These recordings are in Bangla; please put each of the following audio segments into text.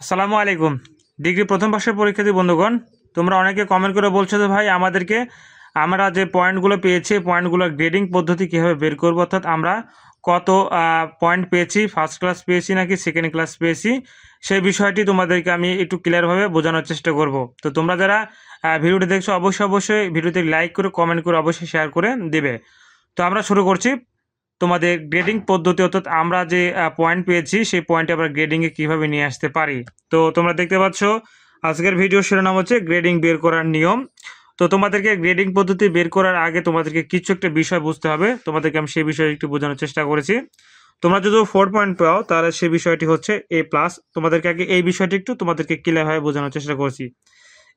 আসসালামু আলাইকুম। ডিগ্রি প্রথম বর্ষের পরীক্ষার্থী বন্ধুগণ, তোমরা অনেকে কমেন্ট করে বলছো যে ভাই আমাদেরকে আমরা যে পয়েন্টগুলো পেয়েছি পয়েন্টগুলো গ্রেডিং পদ্ধতি কীভাবে বের করব, অর্থাৎ আমরা কত পয়েন্ট পেয়েছি ফার্স্ট ক্লাস পেয়েছি নাকি সেকেন্ড ক্লাস পেয়েছি, সেই বিষয়টি তোমাদেরকে আমি একটু ক্লিয়ারভাবে বোঝানোর চেষ্টা করব। তো তোমরা যারা ভিডিওটি দেখছ, অবশ্যই অবশ্যই ভিডিওতে লাইক করে কমেন্ট করে অবশ্যই শেয়ার করে দেবে। তো আমরা শুরু করছি। তোমাদের গ্রেডিং পদ্ধতি অর্থাৎ আমরা যে পয়েন্ট পেয়েছি, সেই পয়েন্টে আমরা গ্রেডিংয়ে কীভাবে নিয়ে আসতে পারি? তো তোমরা দেখতে পাচ্ছ, আজকের ভিডিও শিরোনাম হচ্ছে গ্রেডিং বের করার নিয়ম। তো তোমাদেরকে গ্রেডিং পদ্ধতি বের করার আগে তোমাদেরকে কিছু একটা বিষয় বুঝতে হবে। তোমাদেরকে আমি সেই বিষয়ে একটু বোঝানোর চেষ্টা করেছি। তোমরা যদি ফোর পয়েন্ট পাও, তাহলে সেই বিষয়টি হচ্ছে এ প্লাস তোমাদেরকে আগে এই বিষয়টি একটু তোমাদেরকে ক্লিয়ারভাবে বোঝানোর চেষ্টা করেছি।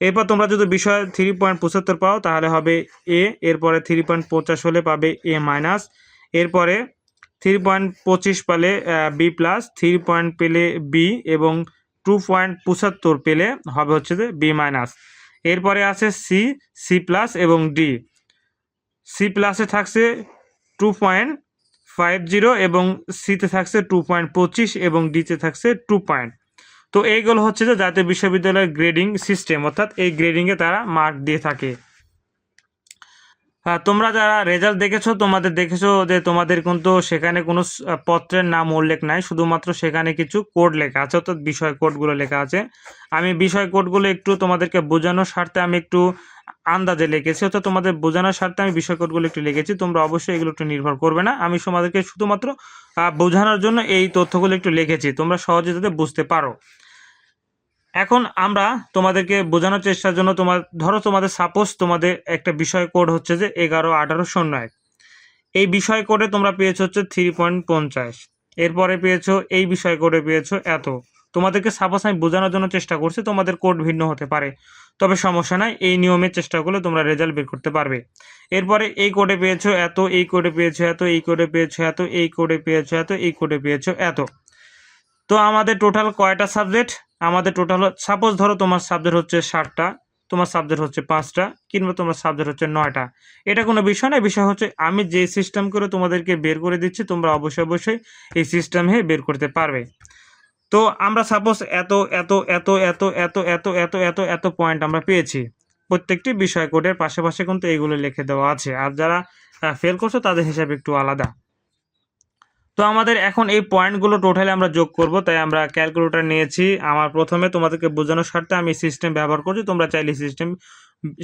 এরপর তোমরা যদি বিষয় থ্রি পয়েন্ট পঁচাত্তর পাও, তাহলে হবে এ এরপরে থ্রি পয়েন্ট পঞ্চাশ হলে পাবে এ মাইনাস এরপরে থ্রি পয়েন্ট পঁচিশ পেলে বি প্লাস থ্রি পয়েন্ট পেলে বি এবং টু পয়েন্ট পঁচাত্তর পেলে হবে হচ্ছে যে বি মাইনাস এরপরে আছে সি সি প্লাস এবং ডি সি প্লাসে থাকছে টু পয়েন্ট ফাইভ জিরো এবং সিতে থাকছে টু পয়েন্ট পঁচিশ এবং ডিতে থাকছে টু পয়েন্ট তো এইগুলো হচ্ছে যে জাতীয় বিশ্ববিদ্যালয়ের গ্রেডিং সিস্টেম অর্থাৎ এই গ্রেডিংয়ে তারা মার্ক দিয়ে থাকে। তোমরা যারা রেজাল্ট দেখেছ, তোমাদের দেখেছ যে তোমাদের কিন্তু সেখানে কোনো পত্রের নাম উল্লেখ নাই, শুধুমাত্র সেখানে কিছু কোড লেখা আছে, অর্থাৎ বিষয় কোডগুলো লেখা আছে। আমি বিষয় কোডগুলো একটু তোমাদেরকে বোঝানোর স্বার্থে আমি একটু আন্দাজে লিখেছি, অর্থাৎ তোমাদের বোঝানোর স্বার্থে আমি বিষয় কোডগুলো একটু লিখেছি, তোমরা অবশ্যই এগুলো একটু নির্ভর করবে না। আমি তোমাদেরকে শুধুমাত্র বোঝানোর জন্য এই তথ্যগুলো একটু লিখেছি, তোমরা সহজে যাতে বুঝতে পারো। এখন আমরা তোমাদেরকে বোঝানোর চেষ্টার জন্য তোমার, ধরো তোমাদের সাপোজ তোমাদের একটা বিষয় কোড হচ্ছে যে এগারো আঠারো শূন্য এক। এই বিষয় কোডে তোমরা পেয়েছ হচ্ছে থ্রি পয়েন্ট পঞ্চাশ। এরপরে পেয়েছ, এই বিষয় কোডে পেয়েছ এত। তোমাদেরকে সাপোজ আমি বোঝানোর জন্য চেষ্টা করছি, তোমাদের কোড ভিন্ন হতে পারে। তবে সমস্যা নাই, এই নিয়মের চেষ্টা করলে তোমরা রেজাল্ট বের করতে পারবে। এরপরে এই কোডে পেয়েছ এত, এই কোডে পেয়েছ এত, এই কোডে পেয়েছ এত, এই কোডে পেয়েছ এত, এই কোডে পেয়েছ এত। তো আমাদের টোটাল কয়টা সাবজেক্ট আমাদের টোটাল সাপোজ ধরো তোমার সাবজেক্ট হচ্ছে ষাটটা তোমার সাবজেক্ট হচ্ছে পাঁচটা, কিংবা তোমার সাবজেক্ট হচ্ছে নয়টা। এটা কোনো বিষয় না বিষয় হচ্ছে আমি যে সিস্টেম করে তোমাদেরকে বের করে দিচ্ছি, তোমরা অবশ্যই অবশ্যই এই সিস্টেমে বের করতে পারবে। তো আমরা সাপোজ এত এত এত এত এত এত এত এত এত পয়েন্ট আমরা পেয়েছি। প্রত্যেকটি বিষয় কোডের পাশাপাশি কিন্তু এইগুলো লিখে দেওয়া আছে। আর যারা ফেল করছ তাদের হিসাবে একটু আলাদা। তো আমাদের এখন এই পয়েন্টগুলো টোটালি আমরা যোগ করব, তাই আমরা ক্যালকুলেটর নিয়েছি। আমার প্রথমে তোমাদেরকে বোঝানোর স্বার্থে আমি সিস্টেম ব্যবহার করছি, তোমরা চাইলে সিস্টেম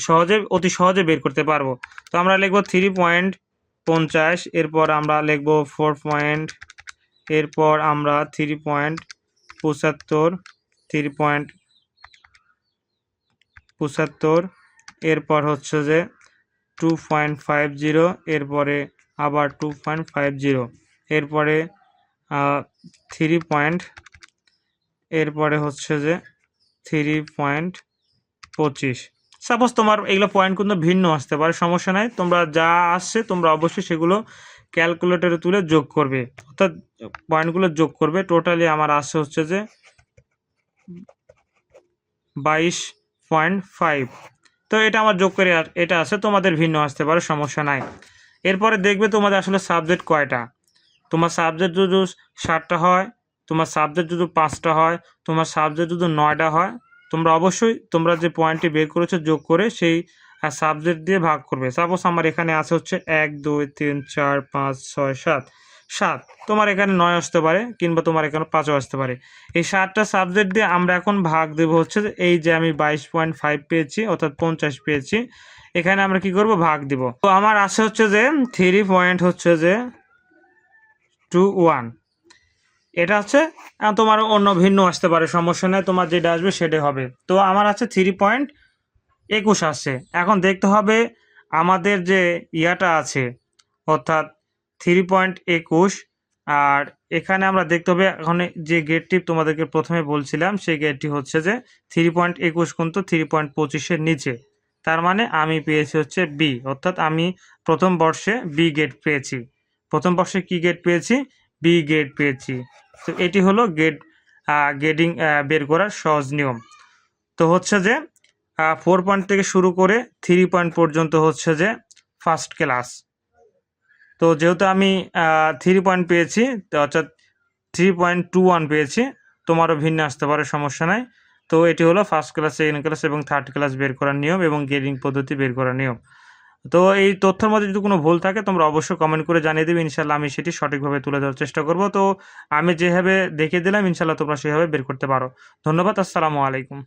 সহজে, অতি সহজে বের করতে পারব। তো আমরা লিখব থ্রি পয়েন্ট পঞ্চাশ, এরপর আমরা লিখব ফোর পয়েন্ট এরপর আমরা থ্রি পয়েন্ট পঁচাত্তর থ্রি পয়েন্ট পঁচাত্তর, এরপর হচ্ছে যে টু পয়েন্ট ফাইভ জিরো এরপরে আবার টু পয়েন্ট ফাইভ জিরো এরপরে থ্রি পয়েন্ট এরপরে হচ্ছে যে থ্রি পয়েন্ট পঁচিশ। সাপোজ তোমার এগুলো পয়েন্ট কিন্তু ভিন্ন আসতে পারে, সমস্যা নাই। তোমরা যা আসছে, তোমরা অবশ্যই সেগুলো ক্যালকুলেটরে তুলে যোগ করবে। অর্থাৎ পয়েন্টগুলো যোগ করবে। টোটালি আমার আসছে হচ্ছে যে বাইশ পয়েন্ট ফাইভ তো এটা আমার যোগ করে, এটা আছে, তোমাদের ভিন্ন আসতে পারে, সমস্যা নাই। এরপরে দেখবে তোমাদের আসলে সাবজেক্ট কয়টা? তোমার সাবজেক্ট যদি ষাটটা হয়, তোমার সাবজেক্ট যদি পাঁচটা হয়, তোমার সাবজেক্ট যদি নয়টা হয়, তোমরা অবশ্যই তোমরা যে পয়েন্টটি বের করেছ যোগ করে সেই সাবজেক্ট দিয়ে ভাগ করবে। সাপোজ আমার এখানে আছে হচ্ছে এক, দুই, তিন, চার, পাঁচ, ছয়, সাত। সাত, তোমার এখানে নয় আসতে পারে কিংবা তোমার এখানে পাঁচও আসতে পারে। এই সাতটা সাবজেক্ট দিয়ে আমরা এখন ভাগ দেবো হচ্ছে এই যে আমি বাইশ পয়েন্ট ফাইভ পেয়েছি, অর্থাৎ পঞ্চাশ পেয়েছি, এখানে আমরা কি করব? ভাগ দিব। তো আমার আছে হচ্ছে যে থ্রি পয়েন্ট হচ্ছে যে টু ওয়ান এটা হচ্ছে তোমার অন্য ভিন্ন আসতে পারে, সমস্যা নেই, তোমার যেটা আসবে সেটাই হবে। তো আমার আছে থ্রি পয়েন্ট একুশ আসছে। এখন দেখতে হবে আমাদের যে ইয়াটা আছে, অর্থাৎ থ্রি পয়েন্ট একুশ, আর এখানে আমরা দেখতে হবে, এখন যে গেটটি তোমাদেরকে প্রথমে বলছিলাম, সেই গেটটি হচ্ছে যে থ্রি পয়েন্ট একুশ কিন্তু থ্রি পয়েন্ট পঁচিশের নিচে। তার মানে আমি পেয়েছি হচ্ছে বি অর্থাৎ আমি প্রথম বর্ষে বি গেট পেয়েছি। প্রথম বর্ষে কি গেট পেয়েছি? বি গেট পেয়েছি। তো এটি হলো গেট গেডিং বের করার সহজ নিয়ম। তো হচ্ছে যে ফোর পয়েন্ট থেকে শুরু করে থ্রি পয়েন্ট পর্যন্ত হচ্ছে যে ফার্স্ট ক্লাস তো যেহেতু আমি থ্রি পয়েন্ট পেয়েছি অর্থাৎ থ্রি পয়েন্ট টু ওয়ান পেয়েছি, তোমারও ভিন্ন আসতে পারে, সমস্যা নাই। তো এটি হলো ফার্স্ট ক্লাস সেকেন্ড ক্লাস এবং থার্ড ক্লাস বের করার নিয়ম এবং গ্রেডিং পদ্ধতি বের করার নিয়ম। তো এই তথ্যের মধ্যে যদি কোনো ভুল থাকে, তোমরা অবশ্যই কমেন্ট করে জানিয়ে দেবে। ইনশাল্লাহ আমি সেটি সঠিকভাবে তুলে ধরার চেষ্টা করব। তো আমি যেভাবে দেখিয়ে দিলাম ইনশাল্লাহ তোমরা সেভাবে বের করতে পারো। ধন্যবাদ, আসসালামু আলাইকুম।